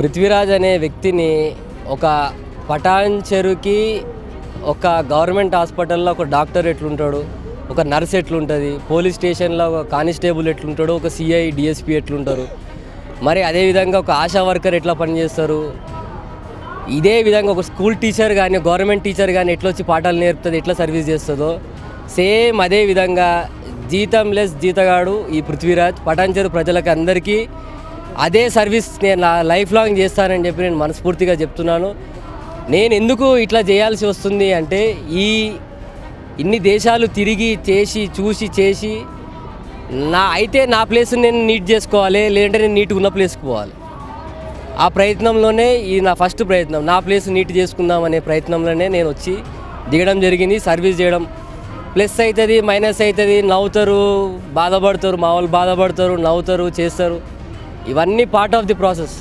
పృథ్వీరాజ్ అనే వ్యక్తిని ఒక పటాన్ చెరుకి ఒక గవర్నమెంట్ హాస్పిటల్లో ఒక డాక్టర్ ఎట్లుంటాడు ఒక నర్స్ ఎట్లుంటుంది పోలీస్ స్టేషన్లో ఒక కానిస్టేబుల్ ఎట్లుంటాడు ఒక సిఐ డిఎస్పి ఎట్లుంటారు. మరి అదేవిధంగా ఒక ఆశా వర్కర్ ఎట్లా పనిచేస్తారు? ఇదే విధంగా ఒక స్కూల్ టీచర్ కానీ గవర్నమెంట్ టీచర్ కానీ ఎట్లా వచ్చి పాఠాలు నేర్పుతుంది ఎట్లా సర్వీస్ చేస్తుందో సేమ్ అదే విధంగా జీతం లెస్ జీతగాడు ఈ పృథ్వీరాజ్. పటాన్చెరు ప్రజలకు అందరికీ అదే సర్వీస్ నేను నా లైఫ్ లాంగ్ చేస్తానని చెప్పి నేను మనస్ఫూర్తిగా చెప్తున్నాను. నేను ఎందుకు ఇట్లా చేయాల్సి వస్తుంది అంటే ఈ ఇన్ని దేశాలు తిరిగి చేసి చూసి చేసి నా అయితే నా ప్లేస్ నేను నీట్ చేసుకోవాలి లేదంటే నేను నీట్గా ఉన్న ప్లేస్కి పోవాలి. ఆ ప్రయత్నంలోనే ఈ నా ఫస్ట్ ప్రయత్నం నా ప్లేస్ నీట్ చేసుకుందాం అనే ప్రయత్నంలోనే నేను వచ్చి దిగడం జరిగింది. సర్వీస్ చేయడం ప్లస్ అవుతుంది మైనస్ అవుతుంది నవ్వుతారు బాధపడతారు మా వాళ్ళు బాధపడతారు నవ్వుతారు చేస్తారు. ఇవన్నీ పార్ట్ ఆఫ్ ది ప్రాసెస్